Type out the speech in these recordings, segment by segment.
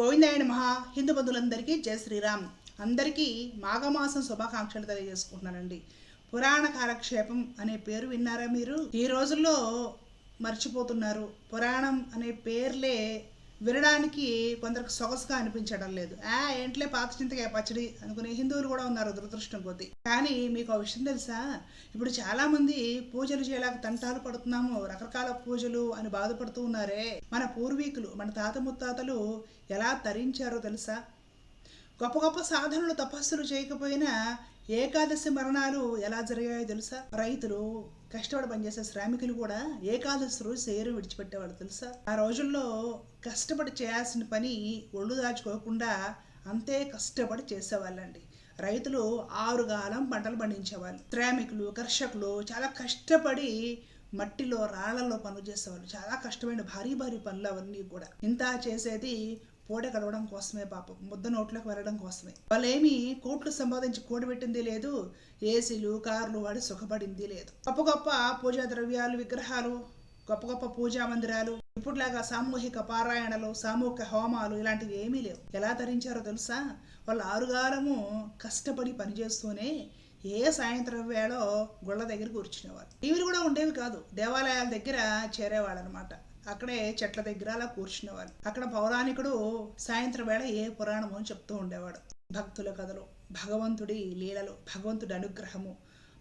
గోవిందాయణ మహా హిందూ బంధువులందరికీ జయ శ్రీరామ్. అందరికీ మాఘమాసం శుభాకాంక్షలు తెలియజేసుకుంటున్నానండి. పురాణ కాలక్షేపం అనే పేరు విన్నారా మీరు? ఈ రోజుల్లో మర్చిపోతున్నారు. పురాణం అనే పేర్లే వినడానికి కొందరికి సొగసుగా అనిపించడం లేదు. ఆ ఏంట్లే పాత చింతకాయ పచ్చడి అనుకునే హిందువులు కూడా ఉన్నారు దురదృష్టం కొద్దీ. కానీ మీకు ఆ విషయం తెలుసా? ఇప్పుడు చాలామంది పూజలు చేయలేక తంటాలు పడుతున్నాము రకరకాల పూజలు అని బాధపడుతూ ఉన్నారే. మన పూర్వీకులు మన తాత ముత్తాతలు ఎలా తరించారో తెలుసా? గొప్ప గొప్ప సాధనలు తపస్సులు చేయకపోయినా ఏకాదశి మరణాలు ఎలా జరిగాయో తెలుసా? రైతులు కష్టపడి పనిచేసే శ్రామికులు కూడా ఏకాదశి రోజు సేరు విడిచిపెట్టేవాడు తెలుసా? ఆ రోజుల్లో కష్టపడి చేయాల్సిన పని ఒళ్ళు దాచుకోకుండా అంతే కష్టపడి చేసేవాళ్ళండి. రైతులు ఆరుగాలం పంటలు పండించేవాళ్ళు. శ్రామికులు కర్షకులు చాలా కష్టపడి మట్టిలో రాళ్ళలో పనులు చేసేవాళ్ళు. చాలా కష్టమైన భారీ భారీ పనులు అవన్నీ కూడా. ఇంత చేసేది పూట గడవడం కోసమే పాపం. ముద్ద నోట్లోకి వెళ్ళడం కోసమే. వాళ్ళేమి కోట్లు సంపాదించి కూడబెట్టింది లేదు. ఏసీలు కార్లు వాడి సుఖపడింది లేదు. గొప్ప గొప్ప పూజా ద్రవ్యాలు విగ్రహాలు గొప్ప గొప్ప పూజా మందిరాలు ఇప్పుడులాగా సామూహిక పారాయణలు సామూహిక హోమాలు ఇలాంటివి ఏమీ లేవు. ఎలా తరించారో తెలుసా? వాళ్ళు ఆరుగాలము కష్టపడి పనిచేస్తూనే ఏ సాయంత్రం వేళో గుళ్ళ దగ్గర కూర్చునేవారు టీవీలు కూడా ఉండేవి కాదు. దేవాలయాల దగ్గర చేరేవాళ్ళు అనమాట అక్కడే చెట్ల దగ్గర అలా కూర్చునేవారు అక్కడ పౌరాణికుడు సాయంత్రం వేళ ఏ పురాణమో చెప్తూ ఉండేవాడు. భక్తుల కథలు భగవంతుడి లీలలు భగవంతుడి అనుగ్రహము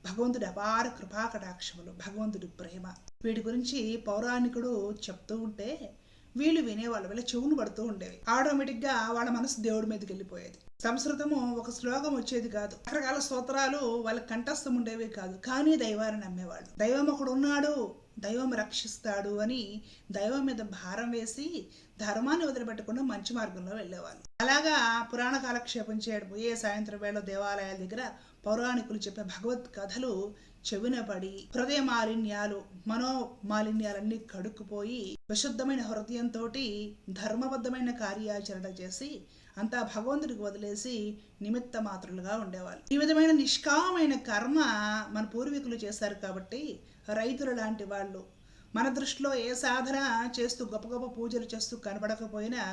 భగవంతుడి అపార కృపాకటాక్షములు భగవంతుడి ప్రేమ. వీటి గురించి పౌరాణికుడు చెప్తూ ఉంటే వీళ్ళు వినేవాళ్ళు వీళ్ళ చెవును పడుతూ ఉండేవి. ఆటోమేటిక్గా వాళ్ళ మనసు దేవుడి మీదకి వెళ్ళిపోయేది. సంస్కృతము ఒక శ్లోకం వచ్చేది కాదు. రకరకాల స్తోత్రాలు వాళ్ళ కంఠస్థం ఉండేవి కాదు. కానీ దైవాన్ని నమ్మేవాళ్ళు. దైవం ఒకడు ఉన్నాడు దైవం రక్షిస్తాడు అని దైవం మీద భారం వేసి ధర్మాన్ని వదిలిపెట్టకుండా మంచి మార్గంలో వెళ్ళేవాళ్ళు. అలాగా పురాణ కాలక్షేపం చేయడం ఏ సాయంత్రం వేళ దేవాలయాల దగ్గర పౌరాణికులు చెప్పే భగవత్ కథలు చెవిన పడి హృదయ మాలిన్యాలు మనో మాలిన్యాలన్నీ కడుక్కుపోయి విశుద్ధమైన హృదయంతో ధర్మబద్ధమైన కార్యాచరణ చేసి అంతా భగవంతుడికి వదిలేసి నిమిత్త మాత్రులుగా ఉండేవాళ్ళు. ఈ విధమైన నిష్కామైన కర్మ మన పూర్వీకులు చేశారు కాబట్టి రైతులు లాంటి వాళ్ళు మన దృష్టిలో ఏ సాధన చేస్తూ గొప్ప గొప్ప పూజలు చేస్తూ కనబడకపోయినా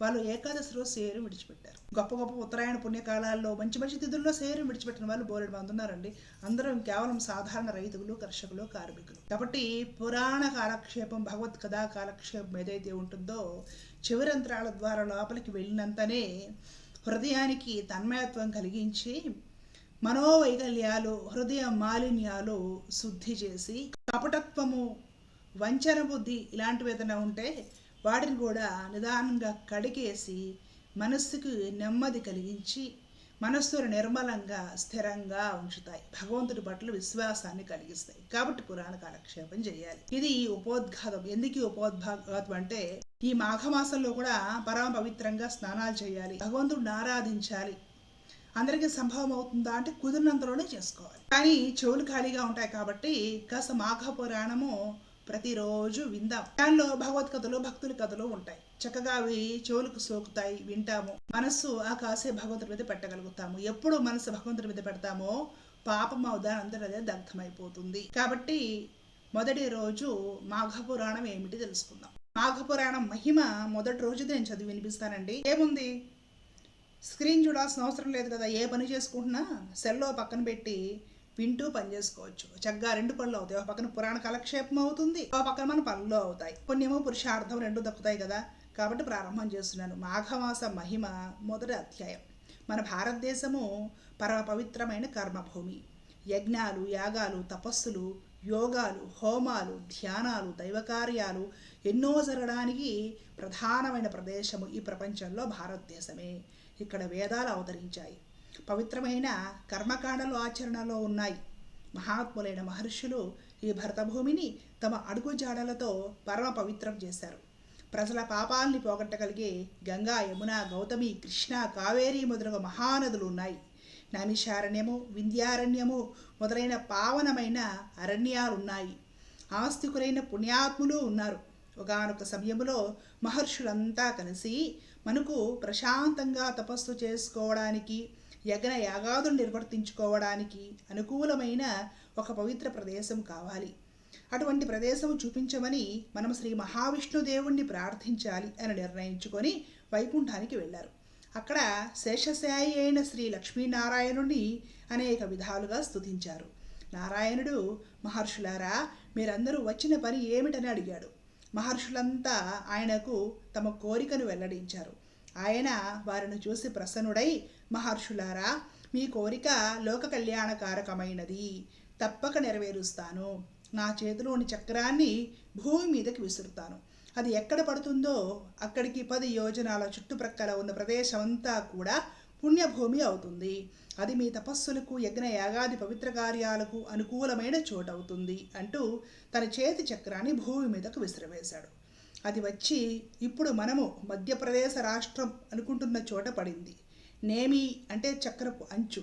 వాళ్ళు ఏకాదశి రోజు సేరు విడిచిపెట్టారు. గొప్ప గొప్ప ఉత్తరాయణ పుణ్యకాలాల్లో మంచి మంచి తిథుల్లో సేరు విడిచిపెట్టిన వాళ్ళు బోలెడు మంది ఉన్నారండి. అందరం కేవలం సాధారణ రైతులు కర్షకులు కార్మికులు. కాబట్టి పురాణ కాలక్షేపం భగవత్ కథా కాలక్షేపం ఏదైతే ఉంటుందో చివరంత్రాల ద్వారా లోపలికి వెళ్ళినంతనే హృదయానికి తన్మయత్వం కలిగించి మనోవైకల్యాలు హృదయ మాలిన్యాలు శుద్ధి చేసి కపటత్వము వంచన బుద్ధి ఇలాంటివి ఏదైనా ఉంటే వాటిని కూడా నిదానంగా కడిగేసి మనస్సుకు నెమ్మది కలిగించి మనస్సును నిర్మలంగా స్థిరంగా ఉంచుతాయి. భగవంతుడి పట్ల విశ్వాసాన్ని కలిగిస్తాయి. కాబట్టి పురాణ కాలక్షేపం చేయాలి. ఇది ఉపోద్ఘాతం. ఎందుకు ఈ ఉపోద్ఘాతం అంటే ఈ మాఘమాసంలో కూడా పరమ పవిత్రంగా స్నానాలు చేయాలి. భగవంతుడిని ఆరాధించాలి. అందరికీ సంభవం అవుతుందా అంటే కుదిరినంతలోనే చేసుకోవాలి. కానీ చెవులు ఖాళీగా ఉంటాయి కాబట్టి కాస్త మాఘ పురాణము ప్రతిరోజు విందాం. దానిలో భగవత్ కథలు భక్తుల కథలు ఉంటాయి. చక్కగా అవి చెవులకు సోకుతాయి వింటాము. మనస్సు ఆ కాసే భగవంతుడి మీద పెట్టగలుగుతాము. ఎప్పుడు మనసు భగవంతుడి మీద పెడతామో పాపం అవుదా అందరూ అదే దగ్ధమైపోతుంది. కాబట్టి మొదటి రోజు మాఘ పురాణం ఏమిటి తెలుసుకుందాం. మాఘ పురాణం మహిమ మొదటి రోజు నేను చదివి వినిపిస్తానండి. ఏముంది? స్క్రీన్ చూడాల్సిన అవసరం లేదు కదా. ఏ పని చేసుకుంటున్నా సెల్లో పక్కన పెట్టి వింటూ పని చేసుకోవచ్చు. చక్కగా రెండు పనులు అవుతాయి. ఒక పక్కన పురాణ కాలక్షేపం అవుతుంది. ఒక పక్కన మన పనులు అవుతాయి. పుణ్యము పురుషార్థం రెండు దక్కుతాయి కదా. కాబట్టి ప్రారంభం చేస్తున్నాను. మాఘమాస మహిమ మొదటి అధ్యాయం. మన భారతదేశము పరమ పవిత్రమైన కర్మభూమి. యజ్ఞాలు యాగాలు తపస్సులు యోగాలు హోమాలు ధ్యానాలు దైవకార్యాలు ఎన్నో జరగడానికి ప్రధానమైన ప్రదేశము ఈ ప్రపంచంలో భారతదేశమే. ఇక్కడ వేదాలు అవతరించాయి. పవిత్రమైన కర్మకాండలు ఆచరణలో ఉన్నాయి. మహాత్ములైన మహర్షులు ఈ భరతభూమిని తమ అడుగుజాడలతో పరమ పవిత్రం చేశారు. ప్రజల పాపాల్ని పోగొట్టగలిగే గంగా యమున గౌతమి కృష్ణ కావేరి మొదలగు మహానదులు ఉన్నాయి. నమిషారణ్యము వింధ్యారణ్యము మొదలైన పావనమైన అరణ్యాలున్నాయి. ఆస్తికులైన పుణ్యాత్ములు ఉన్నారు. ఒకనొక సమయంలో మహర్షులంతా కలిసి మనకు ప్రశాంతంగా తపస్సు చేసుకోవడానికి యజ్ఞ యాగాదులు నిర్వర్తించుకోవడానికి అనుకూలమైన ఒక పవిత్ర ప్రదేశం కావాలి. అటువంటి ప్రదేశం చూపించమని మనం శ్రీ మహావిష్ణుదేవుణ్ణి ప్రార్థించాలి అని నిర్ణయించుకొని వైకుంఠానికి వెళ్ళారు. అక్కడ శేషశాయి అయిన శ్రీ లక్ష్మీనారాయణుని అనేక విధాలుగా స్తుతించారు. నారాయణుడు మహర్షులారా మీరందరూ వచ్చిన పని ఏమిటని అడిగాడు. మహర్షులంతా ఆయనకు తమ కోరికను వెల్లడించారు. ఆయన వారిని చూసి ప్రసన్నుడై మహర్షులారా మీ కోరిక లోక కళ్యాణకారకమైనది. తప్పక నెరవేరుస్తాను. నా చేతిలోని చక్రాన్ని భూమి మీదకి విసురుతాను. అది ఎక్కడ పడుతుందో అక్కడికి పది యోజనాల చుట్టుప్రక్కల ఉన్న ప్రదేశం అంతా కూడా పుణ్యభూమి అవుతుంది. అది మీ తపస్సులకు యజ్ఞ యాగాది పవిత్ర కార్యాలకు అనుకూలమైన చోటు అవుతుంది అంటూ తన చేతి చక్రాన్ని భూమి మీదకు విసిరవేశాడు. అది వచ్చి ఇప్పుడు మనము మధ్యప్రదేశ రాష్ట్రం అనుకుంటున్న చోట పడింది. నేమి అంటే చక్రపు అంచు.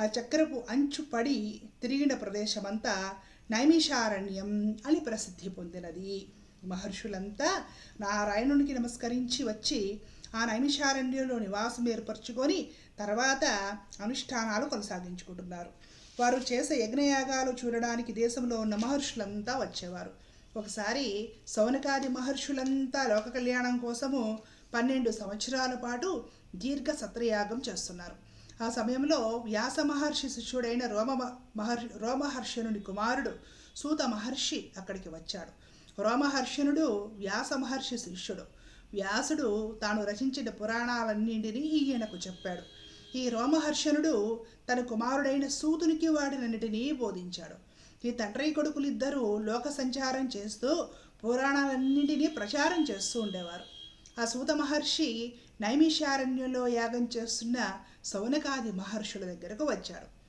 ఆ చక్రపు అంచు పడి తిరిగిన ప్రదేశమంతా నైమిషారణ్యం అని ప్రసిద్ధి పొందినది. మహర్షులంతా నారాయణునికి నమస్కరించి వచ్చి ఆ నైమిషారణ్యంలో నివాసం ఏర్పరచుకొని తర్వాత అనుష్ఠానాలు కొనసాగించుకుంటున్నారు. వారు చేసే యజ్ఞయాగాలు చూడడానికి దేశంలో ఉన్న మహర్షులంతా వచ్చేవారు. ఒకసారి సౌనకాది మహర్షులంతా లోక కళ్యాణం కోసము పన్నెండు సంవత్సరాల పాటు దీర్ఘ సత్రయాగం చేస్తున్నారు. ఆ సమయంలో వ్యాస మహర్షి శిష్యుడైన రోమ మహర్షి రోమహర్షణుని కుమారుడు సూత మహర్షి అక్కడికి వచ్చాడు. రోమహర్షణుడు వ్యాస మహర్షి శిష్యుడు. వ్యాసుడు తాను రచించిన పురాణాలన్నింటినీ ఈయనకు చెప్పాడు. ఈ రోమహర్షణుడు తన కుమారుడైన సూతునికి వాటినన్నిటినీ బోధించాడు. ఈ తండ్రి కొడుకులిద్దరూ లోక సంచారం చేస్తూ పురాణాలన్నింటినీ ప్రచారం చేస్తూ ఉండేవారు. ఆ సూత మహర్షి నైమిషారణ్యంలో యాగం చేస్తున్న సౌనకాది మహర్షుల దగ్గరకు వచ్చాడు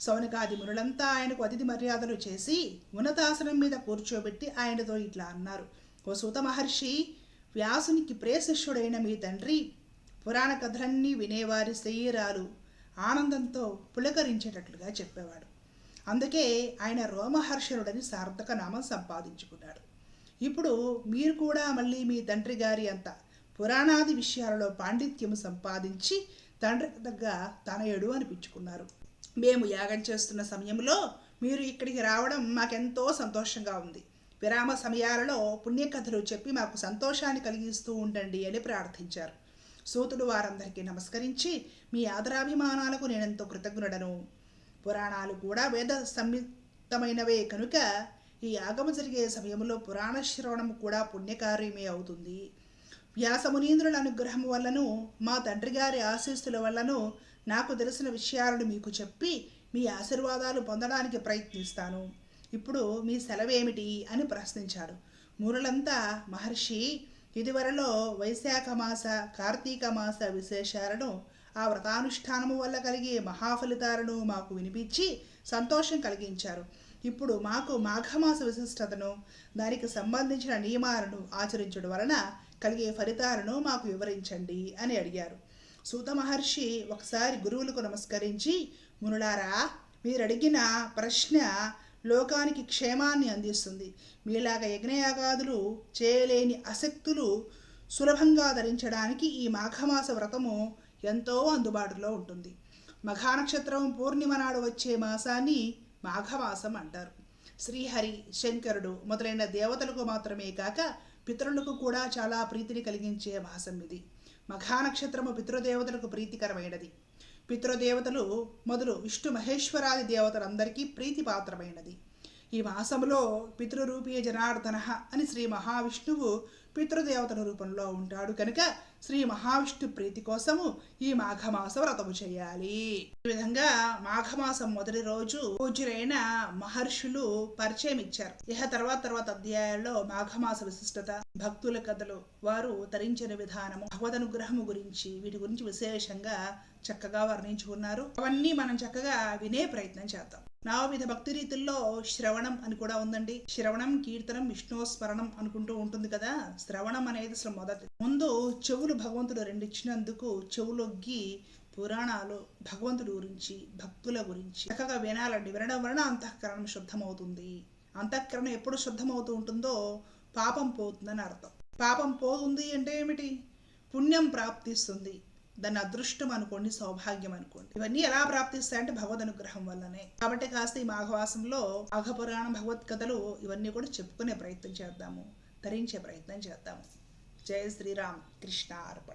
సౌనకాది మునులంతా ఆయనకు అతిథి మర్యాదలు చేసి ఉన్నతాసనం మీద కూర్చోబెట్టి ఆయనతో ఇట్లా అన్నారు. ఓ సూత మహర్షి వ్యాసునికి ప్రేశిష్యుడైన మీ తండ్రి పురాణ కథలన్నీ వినేవారి శరీరాలు ఆనందంతో పులకరించేటట్లుగా చెప్పేవాడు. అందుకే ఆయన రోమహర్షణుడని సార్థక నామం సంపాదించుకున్నాడు. ఇప్పుడు మీరు కూడా మళ్ళీ మీ తండ్రి గారి అంత పురాణాది విషయాలలో పాండిత్యము సంపాదించి తండ్రికి తగ్గ తనయుడు అనిపించుకున్నారు. మేము యాగం చేస్తున్న సమయంలో మీరు ఇక్కడికి రావడం మాకెంతో సంతోషంగా ఉంది. విరామ సమయాలలో పుణ్యకథలు చెప్పి మాకు సంతోషాన్ని కలిగిస్తూ ఉండండి అని ప్రార్థించారు. సూతుడు వారందరికీ నమస్కరించి మీ ఆదరాభిమానాలకు నేనెంతో కృతజ్ఞుడను. పురాణాలు కూడా వేద సంయుక్తమైనవే కనుక ఈ యాగము జరిగే సమయంలో పురాణ శ్రవణం కూడా పుణ్యకార్యమే అవుతుంది. వ్యాసమునీంద్రుల అనుగ్రహం వల్లను మా తండ్రి గారి ఆశీస్సుల వల్లను నాకు తెలిసిన విషయాలను మీకు చెప్పి మీ ఆశీర్వాదాలు పొందడానికి ప్రయత్నిస్తాను. ఇప్పుడు మీ సెలవేమిటి అని ప్రశ్నించాడు. మురళంతా మహర్షి ఇదివరలో వైశాఖ మాస కార్తీక మాస విశేషాలను ఆ వ్రతానుష్ఠానము వల్ల కలిగే మహాఫలితాలను మాకు వినిపించి సంతోషం కలిగించారు. ఇప్పుడు మాకు మాఘమాస విశిష్టతను దానికి సంబంధించిన నియమాలను ఆచరించడం వలన కలిగే ఫలితాలను మాకు వివరించండి అని అడిగారు. సూత మహర్షి ఒకసారి గురువులకు నమస్కరించి మునులారా మీరు అడిగిన ప్రశ్న లోకానికి క్షేమాన్ని అందిస్తుంది. మీలాగా యజ్ఞయాగాదులు చేయలేని అశక్తులు సులభంగా ధరించడానికి ఈ మాఘమాస వ్రతము ఎంతో అందుబాటులో ఉంటుంది. మఘానక్షత్రం పూర్ణిమ నాడు వచ్చే మాసాన్ని మాఘమాసం అంటారు. శ్రీహరి శంకరుడు మొదలైన దేవతలకు మాత్రమే కాక పితరులకు కూడా చాలా ప్రీతిని కలిగించే మాసం ఇది. మఘానక్షత్రము పితృదేవతలకు ప్రీతికరమైనది. పితృదేవతలు మొదలు విష్ణు మహేశ్వరాది దేవతలందరికీ ప్రీతిపాత్రమైనది. ఈ మాసములో పితృరూపీయ జనార్దన అని శ్రీ మహావిష్ణువు పితృదేవతల రూపంలో ఉంటాడు కనుక శ్రీ మహావిష్ణు ప్రీతి కోసము ఈ మాఘమాస వ్రతము చేయాలి. ఈ విధంగా మాఘమాసం మొదటి రోజు పూజ్యులైన మహర్షులు పరిచయం ఇచ్చారు. ఇహ తర్వాత తర్వాత అధ్యాయాల్లో మాఘమాస విశిష్టత భక్తుల కథలు వారు తరించిన విధానము భగవద్ అనుగ్రహము గురించి వీటి గురించి విశేషంగా చక్కగా వర్ణించుకున్నారు. అవన్నీ మనం చక్కగా వినే ప్రయత్నం చేద్దాం. నవవిధ భక్తి రీతుల్లో శ్రవణం అని కూడా ఉందండి. శ్రవణం కీర్తనం విష్ణు స్మరణం అనుకుంటూ ఉంటుంది కదా. శ్రవణం అనేది అసలు మొదటి. ముందు చెవులు భగవంతుడు రెండు ఇచ్చినందుకు చెవులొగ్గి పురాణాలు భగవంతుడి గురించి భక్తుల గురించి చక్కగా వినాలండి. వినడం వలన అంతఃకరణం శుద్ధమవుతుంది. అంతఃకరణం ఎప్పుడు శుద్ధమవుతూ ఉంటుందో పాపం పోతుందని అర్థం. పాపం పోతుంది అంటే ఏమిటి? పుణ్యం ప్రాప్తిస్తుంది. దాన్ని అదృష్టం అనుకోండి సౌభాగ్యం అనుకోండి. ఇవన్నీ ఎలా ప్రాప్తిస్తాయంటే భగవద్ అనుగ్రహం వల్లనే. కాబట్టి కాస్త ఈ మాఘవాసంలో మాఘపురాణం భగవత్ కథలు ఇవన్నీ కూడా చెప్పుకునే ప్రయత్నం చేద్దాము ధరించే ప్రయత్నం చేద్దాము. జయ శ్రీరామ్ కృష్ణ అర్పణ.